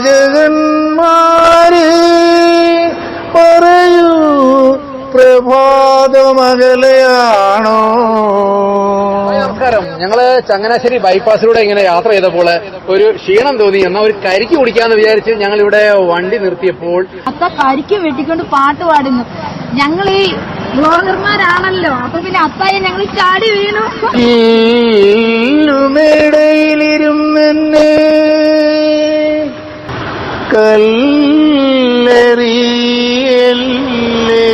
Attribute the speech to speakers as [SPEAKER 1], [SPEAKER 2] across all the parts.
[SPEAKER 1] പ്രവാചകന്മാരെ പറയൂ പ്രഭാതമകലയാണോ
[SPEAKER 2] നമസ്കാരം. ഞങ്ങൾ ചങ്ങനാശ്ശേരി ബൈപ്പാസിലൂടെ ഇങ്ങനെ യാത്ര ചെയ്തപ്പോൾ ഒരു ക്ഷീണം തോന്നി. എന്നാ ഒരു കരിക്ക് കുടിക്കാന്ന് വിചാരിച്ച് ഞങ്ങൾ ഇവിടെ വണ്ടി നിർത്തിയപ്പോൾ
[SPEAKER 3] അത്ത കരിക്ക് വെട്ടിക്കൊണ്ട് പാട്ട് പാടുന്നു. ഞങ്ങൾ ഈ ബ്ലോഗർമാരാണല്ലോ അപ്പൊ പിന്നെ അത്തായി ഞങ്ങൾ ചാടി വീണു
[SPEAKER 1] മേടയിലിരുന്നെന്നെ. കല്ലെറിയല്ലേ?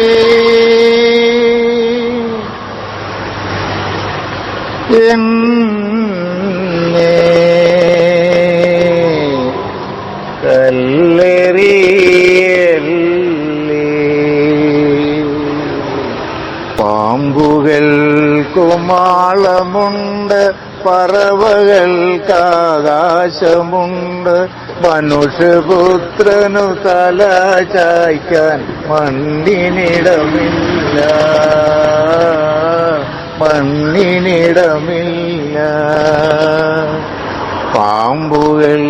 [SPEAKER 1] കല്ലെറിയല്ലേ? പാമ്പുകൾക്കുമാളമുണ്ട് പറവകൾക്കാകാശമുണ്ട് മനുഷ്യപുത്രനു തല ചായ്ക്കാൻ മണ്ണിനിടമില്ല. മണ്ണിനിടമില്ല. പറവകൾ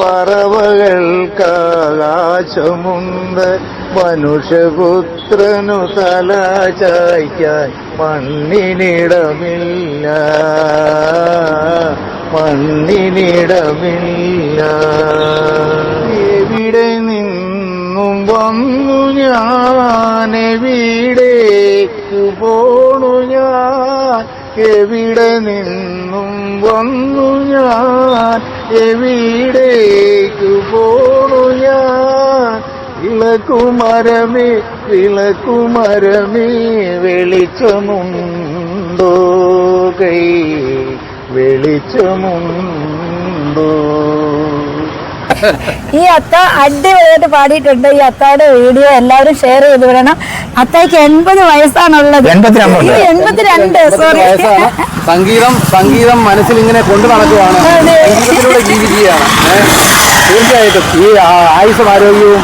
[SPEAKER 1] പറവകൾക്കാകാശമുണ്ട്. മനുഷ്യപുത്രനു തല ചായ്ക്കാൻ മണ്ണിനിടമില്ല. മണ്ണിനിടമില്ല എവിടെ നിന്നും വന്നു ഞാൻ? എവിടേക്ക് പോണു ഞാൻ? എവിടെ നിന്നും വന്നു ഞാൻ? എവിടേക്ക് പോണു ഞാൻ? വിളക്കുമരമേ വിളക്കുമരമേ വെളിച്ചമുണ്ടോ കൈ? വെളിച്ചമുണ്ടോ.
[SPEAKER 3] ഈ അത്ത അടിപൊളിയായിട്ട് പാടിയിട്ടുണ്ട്. ഈ അത്തയുടെ വീഡിയോ എല്ലാവരും ഷെയർ ചെയ്ത് വിടണം. അത്തയ്ക്ക് എൺപത് വയസ്സാണുള്ളത്. എൺപത്തിരണ്ട് സോറി
[SPEAKER 2] സംഗീതം സംഗീതം മനസ്സിൽ ഇങ്ങനെ കൊണ്ടു നടക്കുവാണ്. ജീവിക്കുകയാണ്. തീർച്ചയായിട്ടും. ഈ ആ- ആയുസ്സും ആരോഗ്യവും.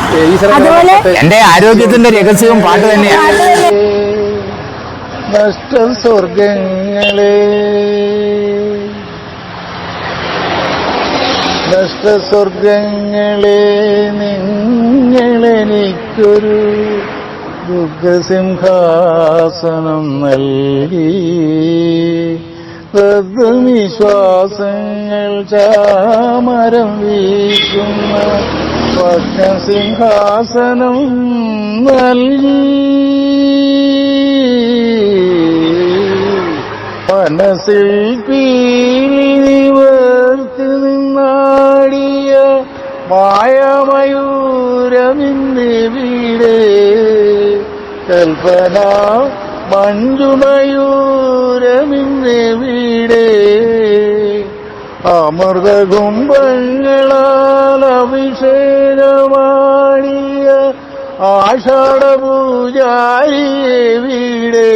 [SPEAKER 1] എന്റെ ആരോഗ്യത്തിന്റെ രഹസ്യവും പാട്ട് തന്നെയാണ്. നഷ്ടം സ്വർഗങ്ങളെ നഷ്ട സ്വർഗങ്ങളെ നിങ്ങളെനിക്കൊരു ദുഃഖസിംഹാസനം നൽകി. വിശ്വാസങ്ങൾ ചാമരം വീശുന്ന പക്ഷസിംഹാസനം നൽകി. മനസ്സിൽ പീലി മായമയൂരമിന്നിവിടെ കൽപ്പന മഞ്ജുമയൂരമിന്നിവിടെ അമൃത കുംഭങ്ങളാൽ അഭിഷേകമാടിയ ആഷാഢപൂജാരിയെ വീടേ.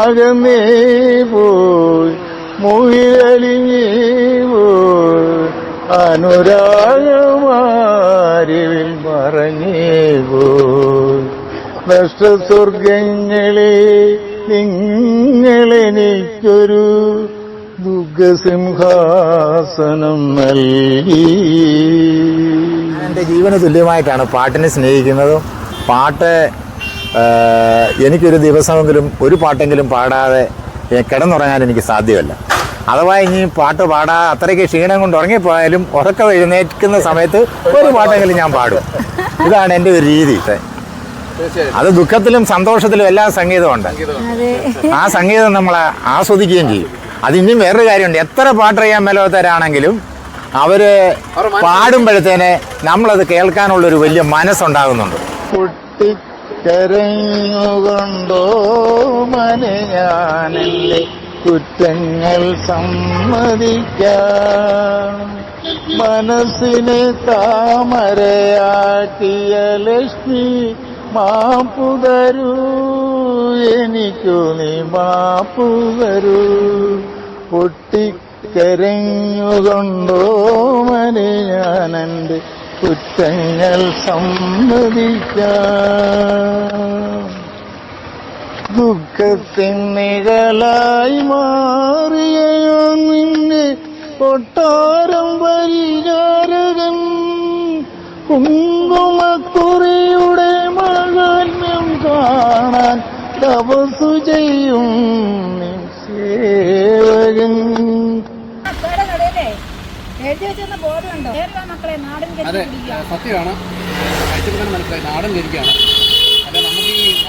[SPEAKER 1] അകന്നേ പോയി മുഹിര അനുരാഗമാരിവിൽ മറഞ്ഞേ പോയി നഷ്ടസ്വർഗങ്ങളെ നിങ്ങളെനിക്കൊരു ദുഃഖസിംഹാസനം നൽകി. എന്റെ ജീവന തുല്യമായിട്ടാണ് പാട്ടിനെ സ്നേഹിക്കുന്നതും. പാട്ട് എനിക്കൊരു ദിവസമെങ്കിലും ഒരു പാട്ടെങ്കിലും പാടാതെ കിടന്നുറങ്ങാൻ എനിക്ക് സാധ്യമല്ല. അഥവാ ഇനി പാട്ട് പാടാ അത്രയ്ക്ക് ക്ഷീണം കൊണ്ട് ഉറങ്ങിപ്പോയാലും ഉറക്കം എഴുന്നേൽക്കുന്ന സമയത്ത് ഒരു പാട്ടെങ്കിലും ഞാൻ പാടും. ഇതാണ് എന്റെ ഒരു രീതി. അത് ദുഃഖത്തിലും സന്തോഷത്തിലും എല്ലാ സംഗീതമുണ്ട്
[SPEAKER 3] അതെ.
[SPEAKER 1] ആ സംഗീതം നമ്മൾ ആസ്വദിക്കുകയും ചെയ്യും. അത് ഇനിയും വേറൊരു കാര്യമുണ്ട്. എത്ര പാട്ടറിയാൻ മേലോത്തരാണെങ്കിലും അവർ പാടുമ്പോഴത്തേനെ നമ്മളത് കേൾക്കാനുള്ളൊരു വലിയ മനസ്സുണ്ടാകുന്നുണ്ട്. പൊട്ടിക്കരഞ്ഞുകൊണ്ടോ മനെ ഞാനെന്റെ കുറ്റങ്ങൾ സമ്മതിക്കാം. മനസ്സിനെ താമരയാക്കിയ ലക്ഷ്മി മാപ്പു തരൂ എനിക്കു നീ മാപ്പു തരൂ പൊട്ടിക്കരഞ്ഞുകൊണ്ടോ മനെ ഞാനെന്റെ കുറ്റങ്ങൾ സമ്മതിക്കാം. ദുഃഖത്തിൻ നിഴലായി മാറിയോ നിന്നെ കൊട്ടാരം പരിചാരകൻ. കുങ്കുമക്കുറിയുടെ മഹാത്മ്യം കാണാൻ തപസ്സു ചെയ്യും സേവകൻ.
[SPEAKER 3] എഴുതി മക്കളെ നാടൻ
[SPEAKER 2] അതെ സത്യമാണ്. മനസ്സിലായി. നാടൻ കരിക്കാണ്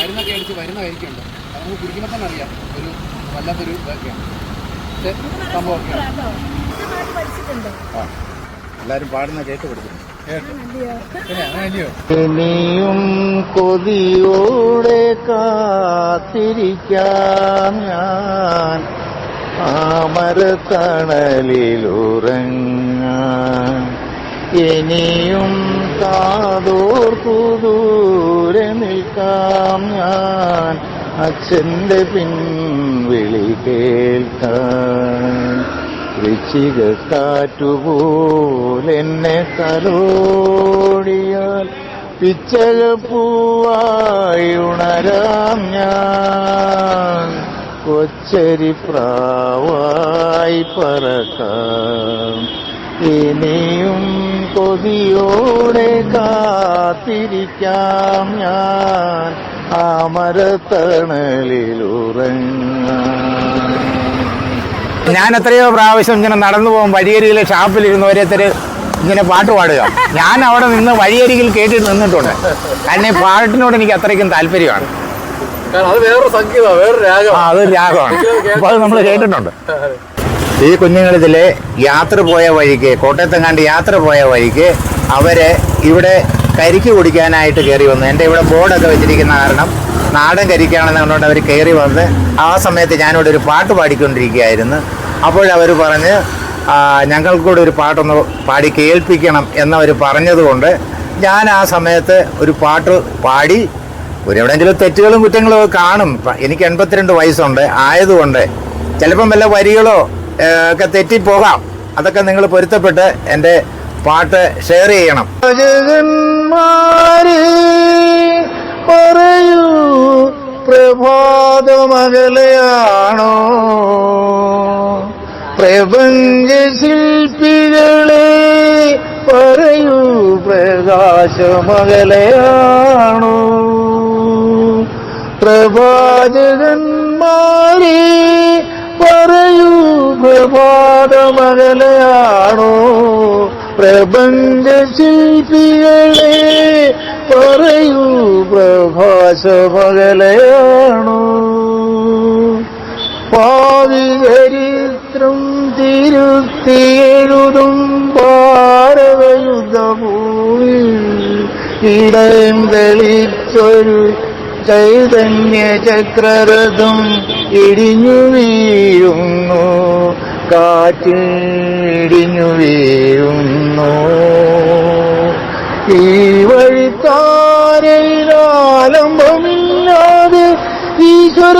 [SPEAKER 2] മരുന്നൊക്കെ അടിച്ച് വരുന്ന കഴിക്കുന്നുണ്ട് അത് നമുക്ക് കുടിക്കുമ്പോൾ തന്നെ അറിയാം. ഒരു വല്ലാത്തൊരു ഇതൊക്കെയാണ്. പക്ഷേ സംഭവമൊക്കെയാണ്.
[SPEAKER 4] എല്ലാരും പാടുന്ന കേട്ട് കൊടുക്കുന്നു. ിയും
[SPEAKER 1] കൊതിയോടെ കാത്തിരിക്കാം ഞാൻ. ആമരത്തണലിലുറങ്ങാൻ ഇനിയും കാതോർക്കു ദൂരെ നിൽക്കാം ഞാൻ. അച്ഛന്റെ പിൻവിളി കേൾക്കാൻ ഋഷിക കാറ്റുപോലെന്നെ തലോടിയാൽ പിച്ചകപ്പൂവായി ഉണരാം ഞാൻ. കൊച്ചരി പ്രാവായി പറക്കാം. ഇനിയും കൊതിയോടെ കാത്തിരിക്കാം ഞാൻ.
[SPEAKER 4] ഞാൻ എത്രയോ പ്രാവശ്യം ഇങ്ങനെ നടന്നു പോകും വഴിയരികിലെ ഷാപ്പിലിരുന്ന് ഓരോരുത്തർ ഇങ്ങനെ പാട്ട് പാടുക. ഞാൻ അവിടെ നിന്ന് വഴിയരികിൽ കേട്ടിട്ട് നിന്നിട്ടുണ്ട്. കാരണം ഈ പാട്ടിനോട് എനിക്ക് അത്രയ്ക്കും താല്പര്യമാണ്.
[SPEAKER 2] അത് രാഗമാണ്.
[SPEAKER 4] അപ്പോൾ അത് നമ്മൾ കേട്ടിട്ടുണ്ട്. ഈ കുഞ്ഞുങ്ങളിതിലെ യാത്ര പോയ വഴിക്ക് കോട്ടയത്തെങ്ങാണ്ട് യാത്ര പോയ വഴിക്ക് അവരെ ഇവിടെ കരിക്ക് കുടിക്കാനായിട്ട് കയറി വന്നു. എന്റെ ഇവിടെ ബോർഡൊക്കെ വെച്ചിരിക്കുന്ന കാരണം നാടൻ കരിക്കാണെന്ന് കണ്ടുകൊണ്ട് അവർ കയറി വന്ന് ആ സമയത്ത് ഞാനിവിടെ ഒരു പാട്ട് പാടിക്കൊണ്ടിരിക്കുകയായിരുന്നു. അപ്പോഴവർ പറഞ്ഞ് "ആ, ഞങ്ങൾക്കൂടെ ഒരു പാട്ടൊന്ന് പാടി കേൾപ്പിക്കണം എന്നവർ പറഞ്ഞതുകൊണ്ട് ഞാൻ ആ സമയത്ത് ഒരു പാട്ട് പാടി ഒരു എവിടെയെങ്കിലും തെറ്റുകളും കുറ്റങ്ങളും കാണും. എനിക്ക് എൺപത്തിരണ്ട് വയസ്സുണ്ട്. ആയതുകൊണ്ട് ചിലപ്പം വല്ല വരികളോ ഒക്കെ തെറ്റിപ്പോകാം. അതൊക്കെ നിങ്ങൾ പൊരുത്തപ്പെട്ട് എന്റെ പാട്ട് ഷെയർ ചെയ്യണം.
[SPEAKER 1] പറയൂ പ്രഭാതമകലയാണോ? പ്രപഞ്ചശില്പികളെ പറയൂ പ്രകാശമകലയാണോ? പ്രഭാജകന്മാരെ പറയൂ പ്രഭാതമകലയാണോ? പ്രപഞ്ച പ്രഭാശ പറയൂ പ്രഭാസമകലയാണോ പാവിചരിത്രം തിരുത്തിയെഴുതും പാരവയുദ്ധമൂ ഇടയും തെളിച്ചൊരു ചൈതന്യ ചക്രരഥം ഇടിഞ്ഞു വീഴുന്നു. കാറ്റിൽ ഇടിഞ്ഞു വീഴുന്നു. ഈ വഴിത്താരയിലാലംബമില്ലാതെ You got.